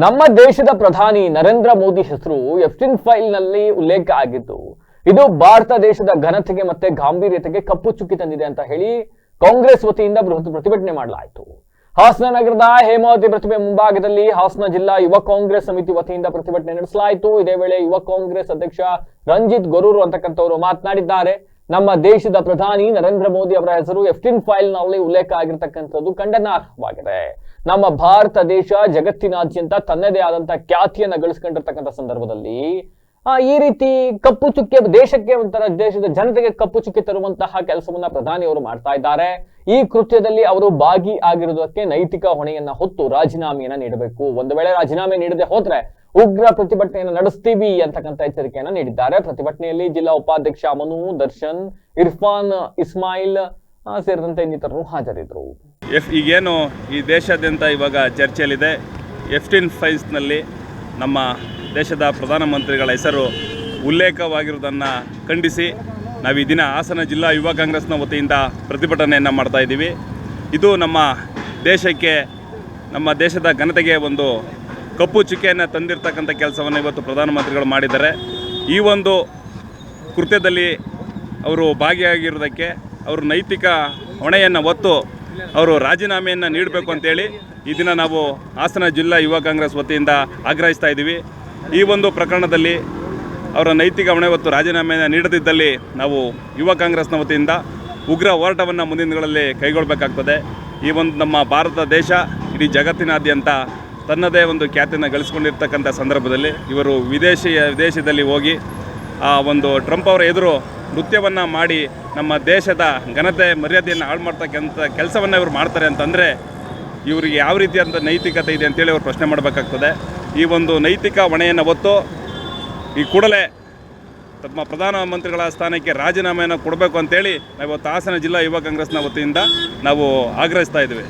ನಮ್ಮ ದೇಶದ ಪ್ರಧಾನಿ ನರೇಂದ್ರ ಮೋದಿ ಹೆಸರು ಎಫ್ಟಿನ್ ಫೈಲ್ನಲ್ಲಿ ಉಲ್ಲೇಖ ಆಗಿದ್ದು, ಇದು ಭಾರತ ದೇಶದ ಘನತೆಗೆ ಮತ್ತೆ ಗಾಂಭೀರ್ಯತೆಗೆ ಕಪ್ಪು ಚುಕ್ಕಿ ತಂದಿದೆ ಅಂತ ಹೇಳಿ ಕಾಂಗ್ರೆಸ್ ವತಿಯಿಂದ ಬೃಹತ್ ಪ್ರತಿಭಟನೆ ಮಾಡಲಾಯಿತು. ಹಾಸನ ನಗರದ ಹೇಮಾವತಿ ಪ್ರತಿಮೆ ಮುಂಭಾಗದಲ್ಲಿ ಹಾಸನ ಜಿಲ್ಲಾ ಯುವ ಕಾಂಗ್ರೆಸ್ ಸಮಿತಿ ವತಿಯಿಂದ ಪ್ರತಿಭಟನೆ ನಡೆಸಲಾಯಿತು. ಇದೇ ವೇಳೆ ಯುವ ಕಾಂಗ್ರೆಸ್ ಅಧ್ಯಕ್ಷ ರಂಜಿತ್ ಗೊರೂರು ಅಂತಕ್ಕಂಥವರು ಮಾತನಾಡಿದ್ದಾರೆ. ನಮ್ಮ ದೇಶದ ಪ್ರಧಾನಿ ನರೇಂದ್ರ ಮೋದಿ ಅವರ ಹೆಸರು ಎಫ್ಟಿನ್ ಫೈಲ್ನಲ್ಲಿ ಉಲ್ಲೇಖ ಆಗಿರ್ತಕ್ಕಂಥದ್ದು ಖಂಡನಾರ್ಹವಾಗಿದೆ ನಮ್ಮ ಭಾರತ ದೇಶ ಜಗತ್ತಿನಾದ್ಯಂತ ತನ್ನದೇ ಆದಂತಹ ಖ್ಯಾತಿಯನ್ನ ಗಳಿಸ್ಕೊಂಡಿರ್ತಕ್ಕಂಥ ಸಂದರ್ಭದಲ್ಲಿ ಆ, ಈ ರೀತಿ ಕಪ್ಪು ಚುಕ್ಕೆ ದೇಶಕ್ಕೆ ಒಂಥರ ದೇಶದ ಜನತೆಗೆ ಕಪ್ಪು ಚುಕ್ಕೆ ತರುವಂತಹ ಕೆಲಸವನ್ನ ಪ್ರಧಾನಿ ಅವರು ಮಾಡ್ತಾ ಇದ್ದಾರೆ. ಈ ಕೃತ್ಯದಲ್ಲಿ ಅವರು ಭಾಗಿ ಆಗಿರುವುದಕ್ಕೆ ನೈತಿಕ ಹೊಣೆಯನ್ನ ಹೊತ್ತು ರಾಜೀನಾಮೆಯನ್ನ ನೀಡಬೇಕು. ಒಂದು ವೇಳೆ ರಾಜೀನಾಮೆ ನೀಡದೆ ಹೋದ್ರೆ ಉಗ್ರ ಪ್ರತಿಭಟನೆಯನ್ನು ನಡೆಸ್ತೀವಿ ಅಂತಕ್ಕಂಥ ಎಚ್ಚರಿಕೆಯನ್ನು ನೀಡಿದ್ದಾರೆ. ಪ್ರತಿಭಟನೆಯಲ್ಲಿ ಜಿಲ್ಲಾ ಉಪಾಧ್ಯಕ್ಷ ಮನು ದರ್ಶನ್, ಇರ್ಫಾನ್ ಇಸ್ಮಾಯಿಲ್ ಸೇರಿದಂತೆ ಇನ್ನಿತರರು ಹಾಜರಿದ್ದರು. ಎಫ್ ಈಗೇನು ಈ ದೇಶಾದ್ಯಂತ ಇವಾಗ ಚರ್ಚೆಯಲ್ಲಿದೆ. ಎಫ್ಟೀನ್ ಫೈಲ್ಸ್ನಲ್ಲಿ ನಮ್ಮ ದೇಶದ ಪ್ರಧಾನಮಂತ್ರಿಗಳ ಹೆಸರು ಉಲ್ಲೇಖವಾಗಿರುವುದನ್ನು ಖಂಡಿಸಿ ನಾವು ಈ ದಿನ ಹಾಸನ ಜಿಲ್ಲಾ ಯುವ ಕಾಂಗ್ರೆಸ್ನ ವತಿಯಿಂದ ಪ್ರತಿಭಟನೆಯನ್ನು ಮಾಡ್ತಾ ಇದ್ದೀವಿ ಇದು ನಮ್ಮ ದೇಶಕ್ಕೆ, ನಮ್ಮ ದೇಶದ ಘನತೆಗೆ ಒಂದು ಕಪ್ಪು ಚುಕ್ಕೆಯನ್ನು ತಂದಿರತಕ್ಕಂಥ ಕೆಲಸವನ್ನು ಇವತ್ತು ಪ್ರಧಾನಮಂತ್ರಿಗಳು ಮಾಡಿದ್ದಾರೆ. ಈ ಒಂದು ಕೃತ್ಯದಲ್ಲಿ ಅವರು ಭಾಗಿಯಾಗಿರೋದಕ್ಕೆ ಅವರು ನೈತಿಕ ಹೊಣೆಯನ್ನು ಹೊತ್ತು ಅವರು ರಾಜೀನಾಮೆಯನ್ನು ನೀಡಬೇಕು ಅಂತೇಳಿ ಈ ದಿನ ನಾವು ಹಾಸನ ಜಿಲ್ಲಾ ಯುವ ಕಾಂಗ್ರೆಸ್ ವತಿಯಿಂದ ಆಗ್ರಹಿಸ್ತಾ ಇದ್ದೀವಿ. ಈ ಒಂದು ಪ್ರಕರಣದಲ್ಲಿ ಅವರ ನೈತಿಕ ಹೊಣೆ ಹೊತ್ತು ರಾಜೀನಾಮೆಯನ್ನು ನೀಡದಿದ್ದಲ್ಲಿ ನಾವು ಯುವ ಕಾಂಗ್ರೆಸ್ನ ವತಿಯಿಂದ ಉಗ್ರ ಹೋರಾಟವನ್ನು ಮುಂದಿನ ದಿನಗಳಲ್ಲಿ ಕೈಗೊಳ್ಳಬೇಕಾಗ್ತದೆ ಈ ಒಂದು ನಮ್ಮ ಭಾರತ ದೇಶ ಇಡೀ ಜಗತ್ತಿನಾದ್ಯಂತ ತನ್ನದೇ ಒಂದು ಖ್ಯಾತಿಯನ್ನು ಗಳಿಸ್ಕೊಂಡಿರ್ತಕ್ಕಂಥ ಸಂದರ್ಭದಲ್ಲಿ ಇವರು ವಿದೇಶಿಯ, ವಿದೇಶದಲ್ಲಿ ಹೋಗಿ ಆ ಒಂದು ಟ್ರಂಪ್ ಅವರ ಎದುರು ನೃತ್ಯವನ್ನು ಮಾಡಿ ನಮ್ಮ ದೇಶದ ಘನತೆ, ಮರ್ಯಾದೆಯನ್ನು ಹಾಳು ಮಾಡ್ತಕ್ಕಂಥ ಕೆಲಸವನ್ನು ಇವರು ಮಾಡ್ತಾರೆ ಅಂತಂದರೆ ಇವರಿಗೆ ಯಾವ ರೀತಿಯಾದಂಥ ನೈತಿಕತೆ ಇದೆ ಅಂತೇಳಿ ಅವರು ಪ್ರಶ್ನೆ ಮಾಡಬೇಕಾಗ್ತದೆ. ಈ ಒಂದು ನೈತಿಕ ಹೊಣೆಯನ್ನು ಹೊತ್ತು ಈ ಕೂಡಲೇ ತಮ್ಮ ಪ್ರಧಾನಮಂತ್ರಿಗಳ ಸ್ಥಾನಕ್ಕೆ ರಾಜೀನಾಮೆಯನ್ನು ಕೊಡಬೇಕು ಅಂತೇಳಿ ನಾವು ಇವತ್ತು ಹಾಸನ ಜಿಲ್ಲಾ ಯುವ ಕಾಂಗ್ರೆಸ್ನ ವತಿಯಿಂದ ನಾವು ಆಗ್ರಹಿಸ್ತಾ ಇದ್ದೀವಿ.